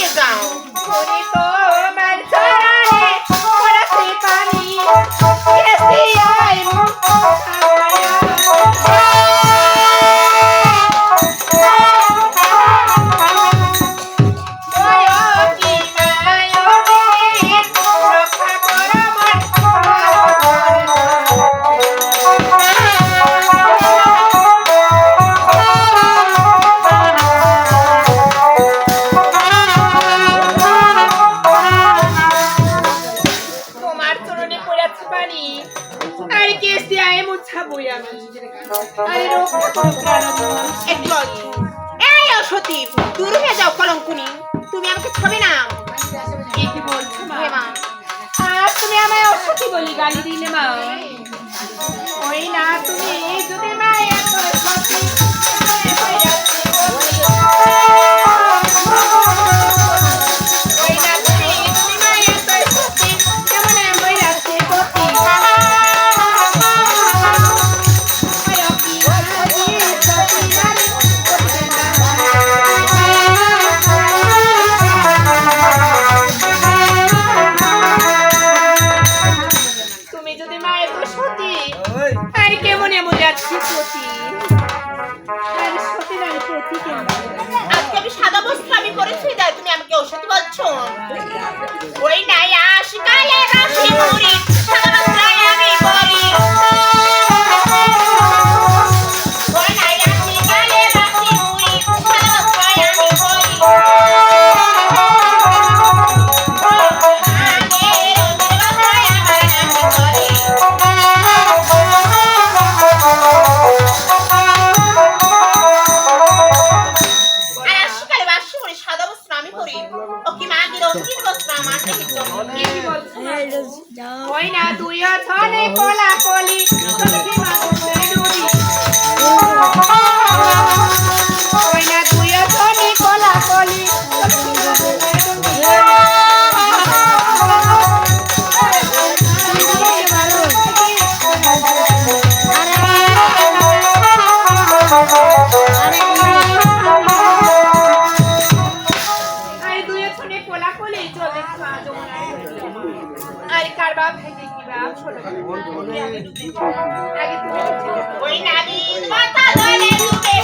Então, bonito. সতী, দূর হয়ে যাও কলঙ্কুনি। তুমি আমাকে ছবি না। আর তুমি আমায় অসতী বলি গালি দিলে মা। ওই না তুমি, যদি মা সতী। ওই নারী মাথা ধরে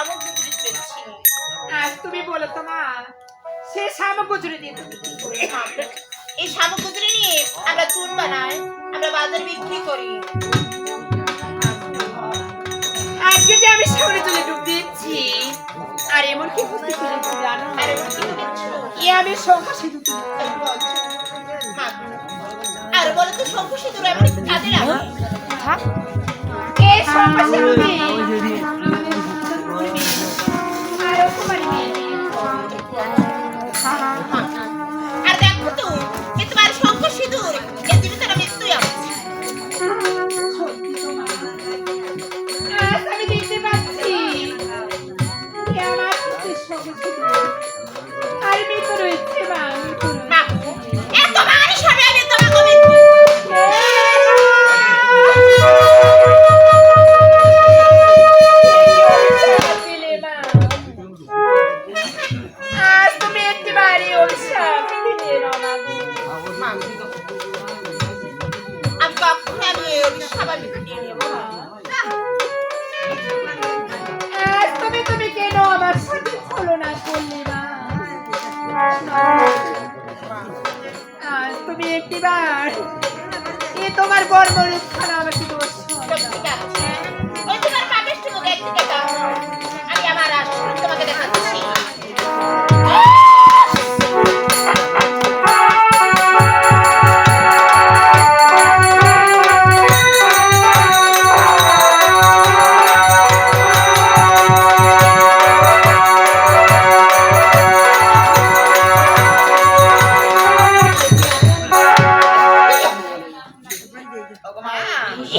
আমি দিচ্ছি আর হ্যাঁ, তুমি বলো তো মা সে দিয়ে এই নিয়ে আমরা চুন বানাই আমরা বাজারে বিক্রি করি। আজকে যে আমি চলে দিচ্ছি আর এমন কি বুঝতে পেরেছি জানো আর এমন কি এ আমি শঙ্কর সেতু আর বলো তো শঙ্কর সেতুর এমন কাজে লাগে? এই শঙ্কর সেতু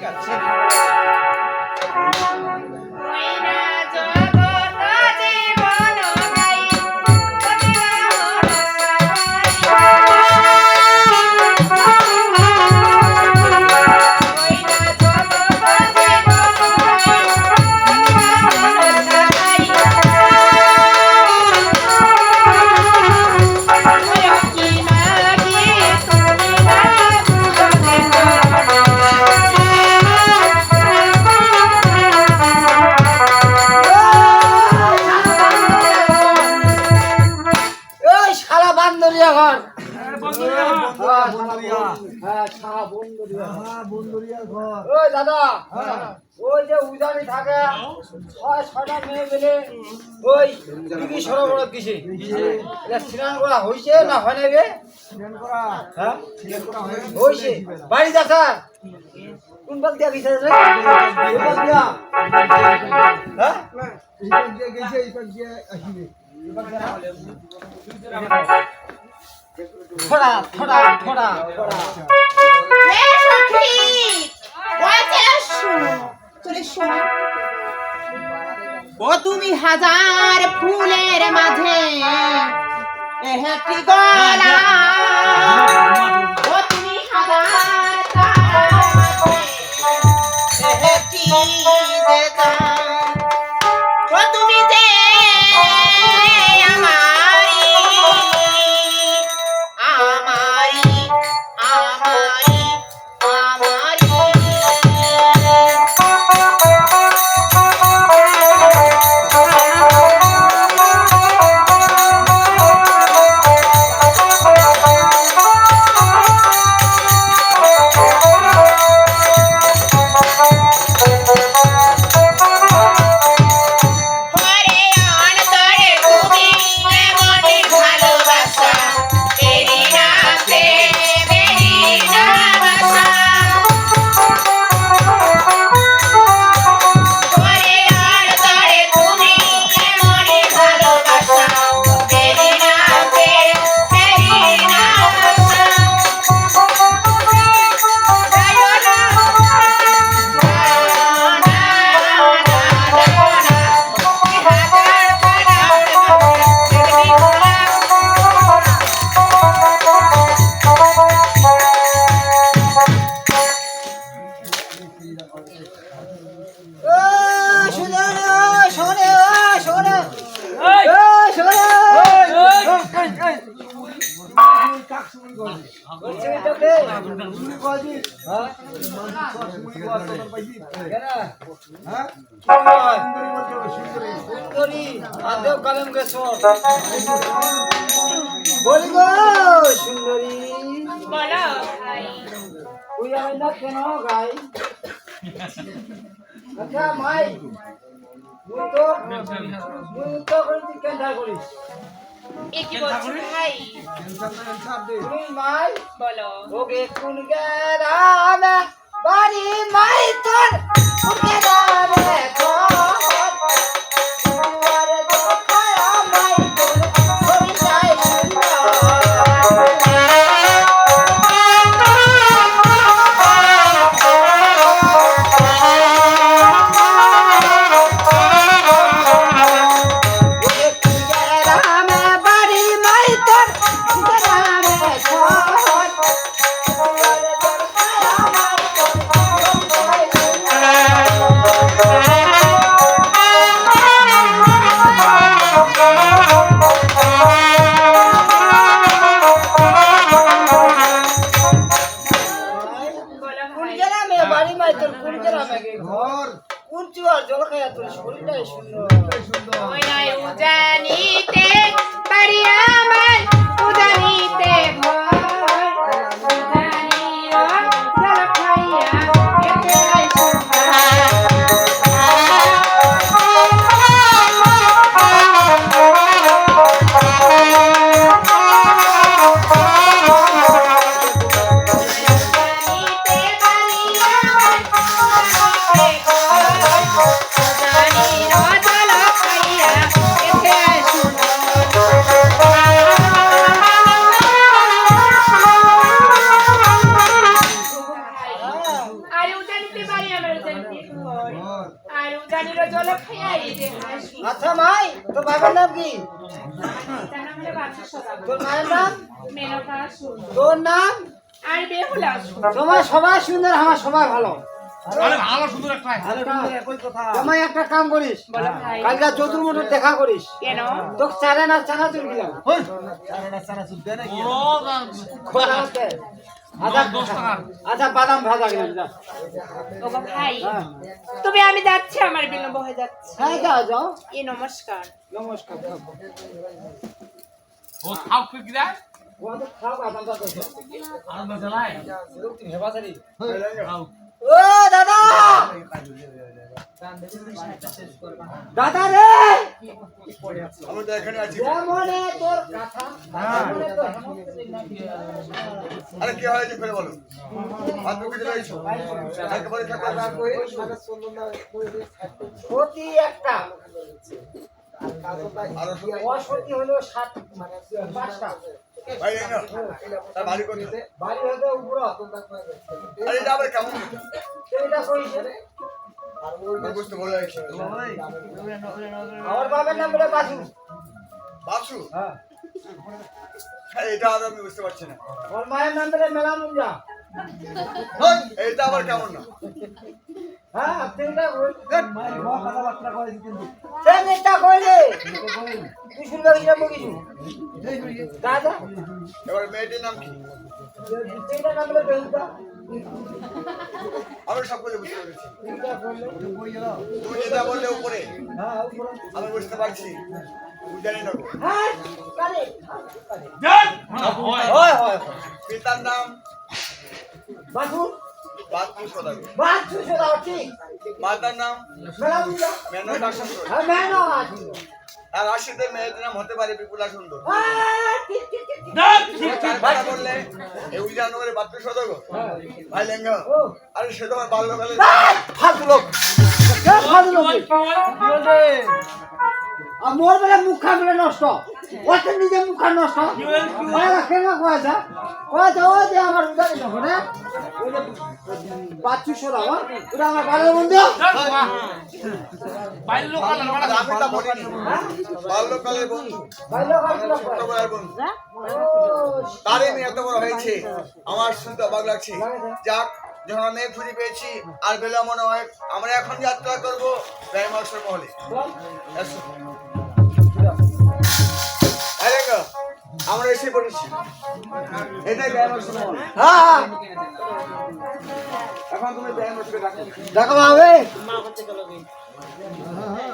ঠিক আছে দাদা ওই যে উজানি থাকে ছয় ছয়টা মেয়ে মিলে ওই দিদি সরবরাহ দিছে এটা স্নান করা হয়েছে না হয় নাই রে হ্যাঁ? হয়েছে। বাড়ি যাতা কোন বাল দিয়া গেছে রে? কোন দিয়া। হ্যাঁ? থোড়া থোড়া থোড়া থোড়া হে সখী ওই চলে শোনো চলে শোনো ও তুমি হাজার ফুলের মাঝে একটি গলা? সুন্দরী তুই আমি না কেন গাই আচ্ছা মাই তুই তো কেন করিস? এ কি বলছো ভাই তুই মাই বলো ওকে কোন গেরামে বাড়ি মাই তোর কোন গেরামে তোর বাবার নাম কি? তার নাম। তোর মায়ের নাম তোর তোমার সবাই সুন্দর আমার সবাই ভালো। আরে একটা তোমায় একটা কাম করিস। দেখা করিস। চারে না ও আচ্ছা বাদাম ভাজা গেলাম ভাই হ্যাঁ। তবে আমি যাচ্ছি আমার বিলম্ব হয়ে যাচ্ছে। হ্যাঁ যাও নমস্কার। নমস্কার ও খাও কি দেয় ওরা তো খাও বাদাম ভাজা। আর খাও। ও দাদা! দাদা রে! এখানে আছি যেমনে তোর কথা আরে কি হয়েছে ফেলে বলো? হাত মুখে রয়েছো একেবারে থাকা না কই সতী একটা। আরও অসতী হলো সাত পাঁচটা। এটা আমার বাবার নাম বলে বাসু। বাসু? হ্যাঁ। হ্যাঁ, এটা আমি বুঝতে পারছি না। ওর মায়ের নাম বলে মেলা মুঞ্জা এটা আবার কেমন না? হ্যাঁ আপনি এটা সেন এটা কইলে। তুই শুনবে কিনা মগিছু দাদা। এবার মেয়েটির নাম কি? এটা নাম বলে বেহুদা আমি বুঝতে পেরেছি। তুমি যেটা বললে উপরে। হ্যাঁ আমি বুঝতে পারছি। জানি না। হ্যাঁ হয় হয় হয়। পিতার নাম বাসু বাসু ঠিক মাতার নাম? হ্যাঁ মেলা আর রাশিদের মেয়েটির নাম হতে পারে বিপুলা সুন্দর। হ্যাঁ বললে? এই ভাই লেঙ্গা। আরে সে তোমার বাল্যকালে এই, ফালতু লোক। ফালতু লোক। আর মোর বেলা মুখা বেলা নষ্ট। ওতে নিজে মুখা নষ্ট। ওরা কেন কয়েছে কয়েছে ও যে আমার উদারি যখন ওই বাচ্চু সরা ওরা আমার বাড়ির বন্ধু। বাল্যকালের বন্ধু। বন্ধু। এত বড় হয়েছে। আমার শুনতে অবাক লাগছে। যাক যখন আমি মেয়ে খুঁজে পেয়েছি আর বেলা মনে হয় আমরা এখন যাত্রা করব ব্যয়মাসের মহলে। আমরা এসে পড়েছি। এটাই ব্যয়মাসের মহল হ্যাঁ। এখন তুমি ডাকো। দেখো ভাবে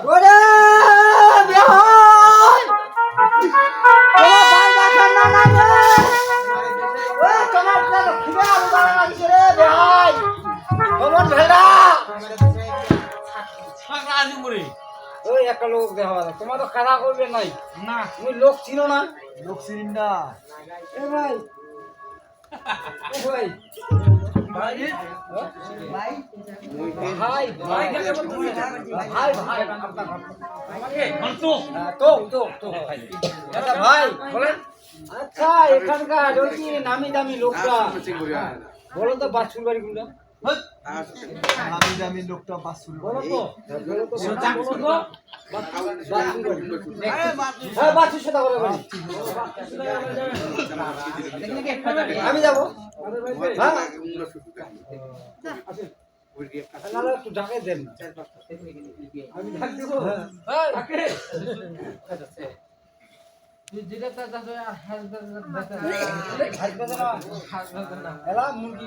ওরে বিহাই তোমার ভাই বাসার না লাগে ওই তোমার তো খিদে আলু বাড়া লাগছে রে বিহাই তোমার ভেড়া। রাজি মরে ওই একটা লোক দেখা তোমার তো খারাপ করবে নাই। না। তুমি লোক চিনো না? লোক চিনিন না। এ ভাই। এ ভাই। ভাই? ভাই? ভাই? ভাই। ভাই? হ্যাঁ, তো তো তো। ভাই আচ্ছা ভাই বলেন। আচ্ছা এখানকার নামি দামি লোকটা বলো তো বাছুর বাড়ি গুলো আমি দামি লোকটা বাসুল। হ্যাঁ আমি যাব। হ্যাঁ। আমি ডাক দেবো হ্যাঁ ডাকে হাসবে না এলা মুরগি